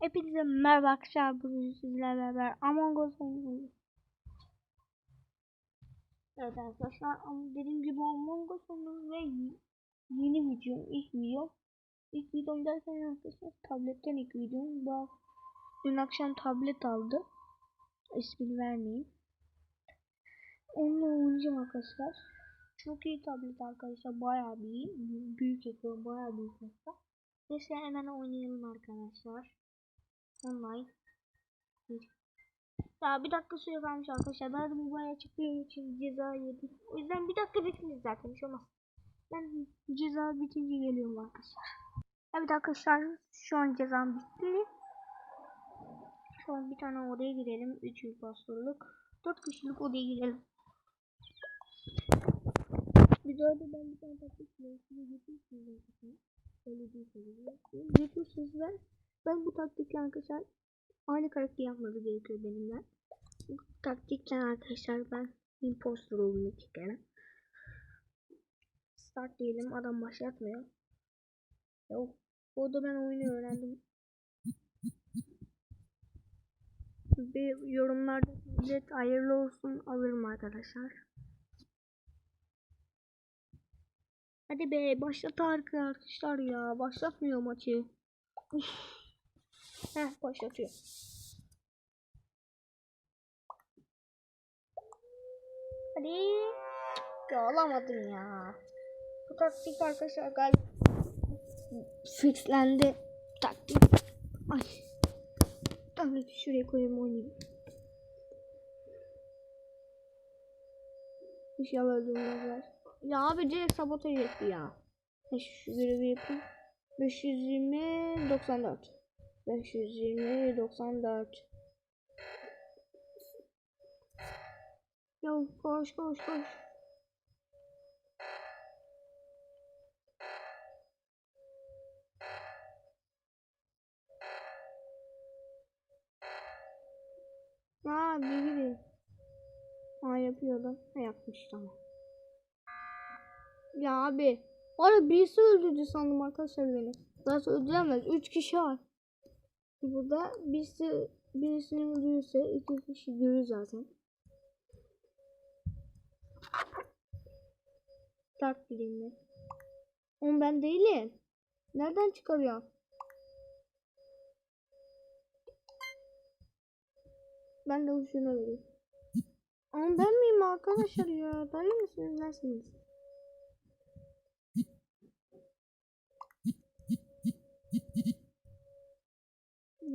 Hepinize merhaba arkadaşlar. Bugün sizlerle beraber Among Us oynuyoruz. Evet arkadaşlar dediğim gibi Among Us oynuyoruz ve yeni video, ilk video. İlk videom derken arkadaşlar tabletten ilk videom. Bu dün akşam tablet aldı. İsmini vermeyeyim. Onunla oynayacağım arkadaşlar. Çok iyi tablet arkadaşlar. Bayağı bir. Büyük ekran, bayağı büyük ekran. Neyse hemen oynayalım arkadaşlar. Online. Ya bir dakika süre kalmış arkadaşlar. Ben de bayağı çıktığım için ceza yedim. O yüzden bir dakika bekleyin zaten. Hiç olmaz. Ben ceza bitince geliyorum arkadaşlar. Evet arkadaşlar şu an cezam bitti. Şu an bir tane odaya girelim. 3 yıl pastorluk. 4 kişilik odaya girelim. Bir de orada ben bir tane taktikle size getirmişim. Öyle değil. Getirsiz ben. Ben bu taktikle arkadaşlar aynı karakteri yapmanız gerekiyor benimle. Bu taktikle arkadaşlar ben imposter oldum iki kere. Start diyelim adam başlatmıyor. Yok. Orada ben oyunu öğrendim. Bir yorumlarda tablet hayırlı olsun alırım arkadaşlar. Hadi be başlat arkadaşlar ya. Başlatmıyor maçı. Heh başlatıyor. Hadi. Ya alamadım ya. Bu taktik arkadaşlar galiba fixlendi. Taktik. Ay. Tableti şuraya koyayım oynayayım. İnşallah öldürmezler. Ya abi direkt sabotaj etti ya. Şu görevi yapayım. 520 94 520 94 Ya koş koş koş. Aa bir gibi. Aa yapıyordum. Ha yapmış tamam. Ya abi. Orada birisi öldürdü sandım arkadaşlar beni. Zaten öldüremez. Üç kişi var. Burada birisi birisini öldürürse iki kişi görür zaten. Start mi? Oğlum ben değilim. Nereden çıkarıyor? Ben de uçuna vereyim. Ama ben miyim arkadaşlar ya? Dayı mısınız? Nersiniz?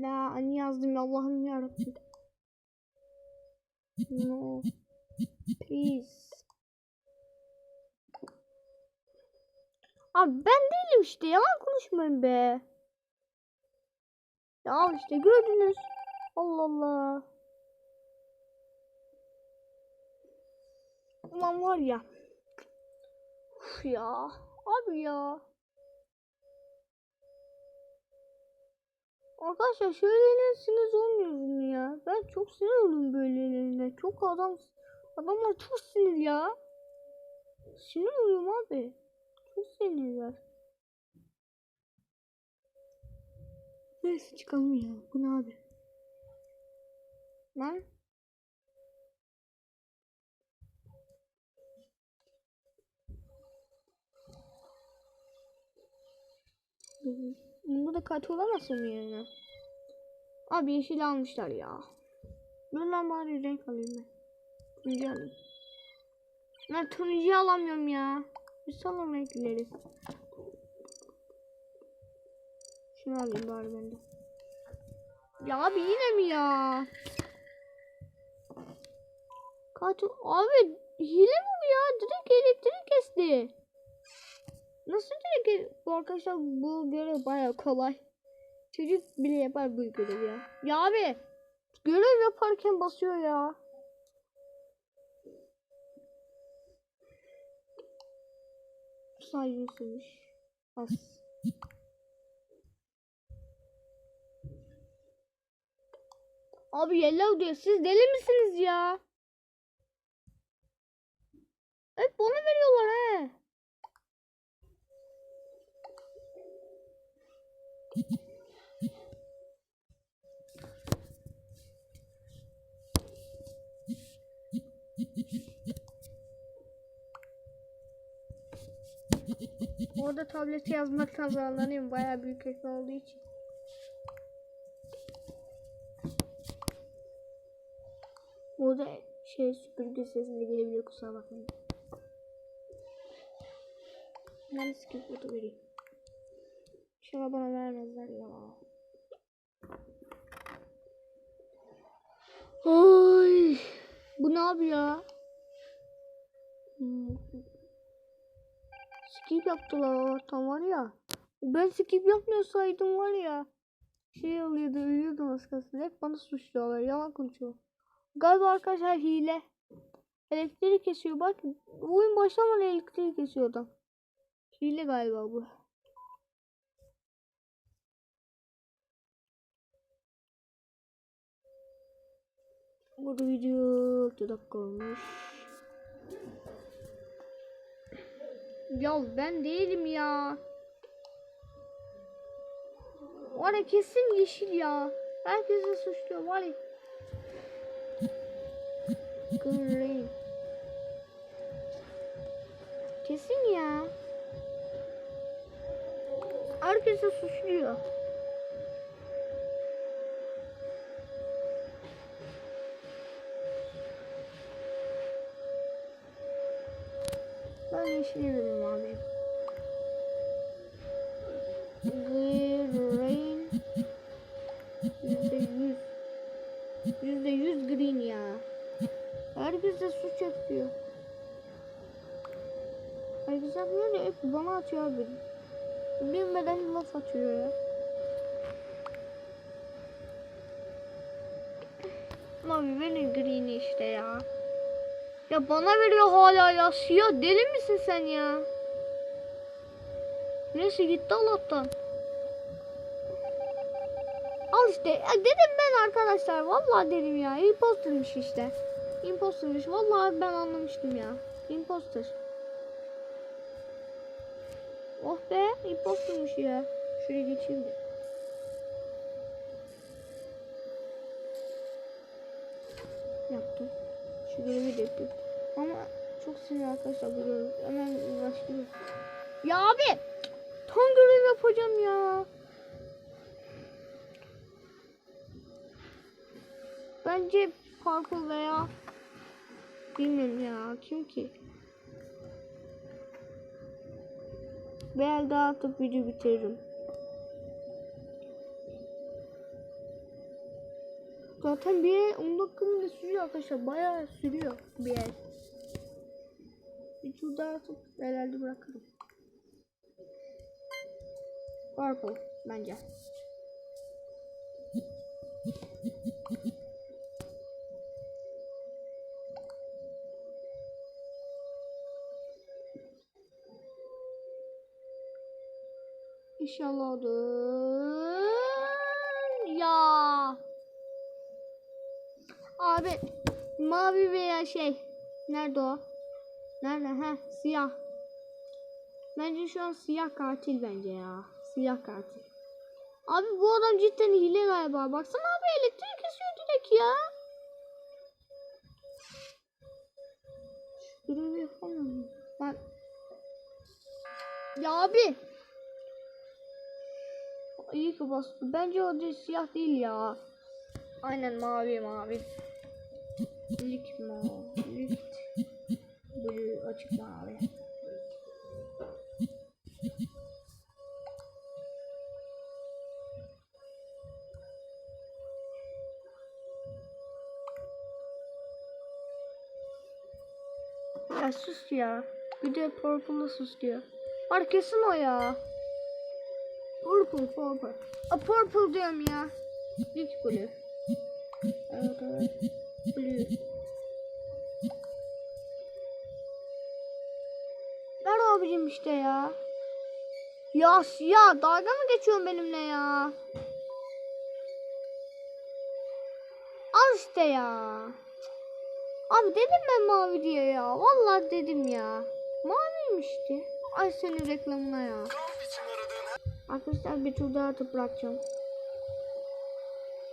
La hani yazdım ya Allah'ım yarabbim. No. Please. Abi ben değilim işte yalan konuşmayın be. Ya al işte gördünüz. Allah Allah. Ulan var ya. Uf ya. Abi ya. Arkadaşlar şöylenirsiniz olmuyor mu ya? Ben çok sinir oldum böylelerine. Çok adam adamlar çok sinir ya. Sinir oluyorum abi. Çok sinirler. Neyse çıkalım ya. Bu ne abi? Lan? Bunda da kaç olamazsın mı? Abi yeşil almışlar ya. Dur lan bari renk alayım ben. Turuncu alayım. Ben turuncu alamıyorum ya. Bir salın renkleri. Şunu alayım bari ben de. Ya abi yine mi ya? Kaç abi hile mi bu ya? Direkt elektrik kesti. Nasıl direkt bu arkadaşlar bu görev baya kolay. Çocuk bile yapar bu görevi ya. Ya abi görev yaparken basıyor ya. Saygısızmış. As. Abi yellow diyor. Siz deli misiniz ya? Hep bana veriyorlar he. Orada tableti yazmaktan zorlanıyorum bayağı büyük ekran olduğu için. Burada şey süpürge sesinde gelebiliyor kusura bakmayın. Ben skip vereyim. İnşallah bana vermezler ya. Oy. Bu ne abi ya? Hmm. Skip yaptılar ortam var ya. Ben skip yapmıyorsaydım var ya. Şey oluyordu ölüyordum az kalsın. Hep bana suçluyorlar. Yalan konuşuyor. Galiba arkadaşlar hile. Elektriği kesiyor. Bak oyun başlamadan elektriği kesiyor adam. Hile galiba bu. Burada video 6 dakika. Ya ben değilim ya. Var ya kesin yeşil ya. Herkese suçluyor var ya. Green. Kesin ya. Herkese suçluyor. Ben veriyorum abi. Green. Yüzde yüz. Yüzde yüz green ya. Herkes de suç yapıyor. Herkes yapmıyor da hep bana atıyor abi. Bilmeden laf atıyor ya. Abi benim green işte ya. Ya bana veriyor hala ya. Siyah deli misin sen ya? Neyse gitti Allah'tan. Al işte. Ya dedim ben arkadaşlar. Vallahi dedim ya. Impostermiş işte. Impostermiş. Vallahi ben anlamıştım ya. Imposter. Oh be. Impostermiş ya. Şuraya geçeyim de. Yaptım. Şu görevi de yapayım. Ama çok sinir arkadaşlar görev. Hemen uğraştırıyor. Ya abi. Tam görev yapacağım ya. Bence parkur veya bilmiyorum ya kim ki? Daha atıp video bitiririm. Zaten bir el 10 dakika ne sürüyor arkadaşlar? Bayağı sürüyor bir el. Bir tur daha atıp herhalde bırakırım. Purple bence. İnşallah olur. Abi mavi veya şey. Nerede o? Nerede? He siyah. Bence şu an siyah katil bence ya. Siyah katil. Abi bu adam cidden hile galiba. Baksana abi elektrik kesiyor direkt ya. Görevi yapamıyorum. Ben... Ya abi. İyi ki bastı. Bence o siyah değil ya. Aynen mavi mavi. Lik mavi. Lik. Blue açık mavi. Ya sus ya. Bir de purple'la sus diyor. Var kesin o ya. Purple purple. A purple diyorum ya. Lik blue. Evet evet. Ver abicim işte ya. Ya ya dalga mı geçiyorsun benimle ya? Al işte ya. Abi dedim ben mavi diye ya. Vallahi dedim ya. Maviymişti. Ay senin reklamına ya. Arkadaşlar bir tur daha atıp.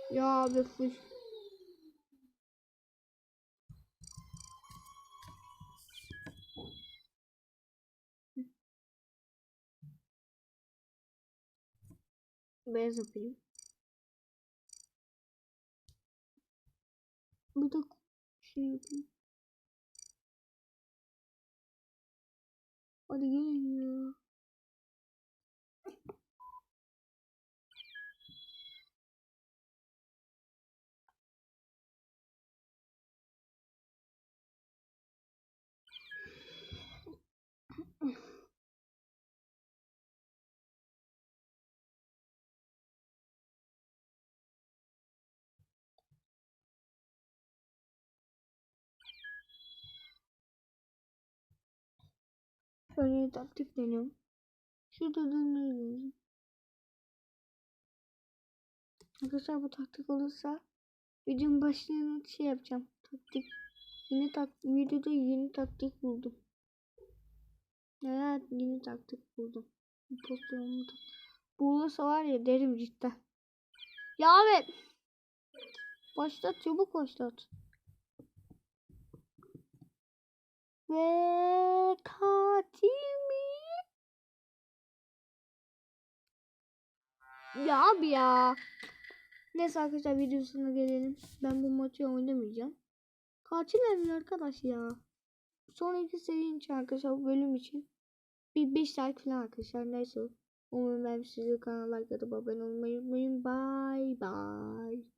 Ya abi full. Beyaz yapayım. Bir de şey Şöyle taktik deniyorum. Şurada dönüyoruz. Arkadaşlar bu taktik olursa videonun başlığını şey yapacağım. Taktik. Yeni tak videoda yeni taktik buldum. Evet yeni taktik buldum. Tak- Bu olursa var ya derim cidden. Ya abi. Başlat çabuk başlat. Ve katil mi? Ya abi ya. Neyse arkadaşlar videosuna gelelim. Ben bu maçı oynamayacağım. Katil evli arkadaş ya. Sonraki seri için arkadaşlar bu bölüm için. Bir 5 like falan arkadaşlar. Neyse. Umarım ben sizi kanala like atıp abone olmayı unutmayın. Bye bye.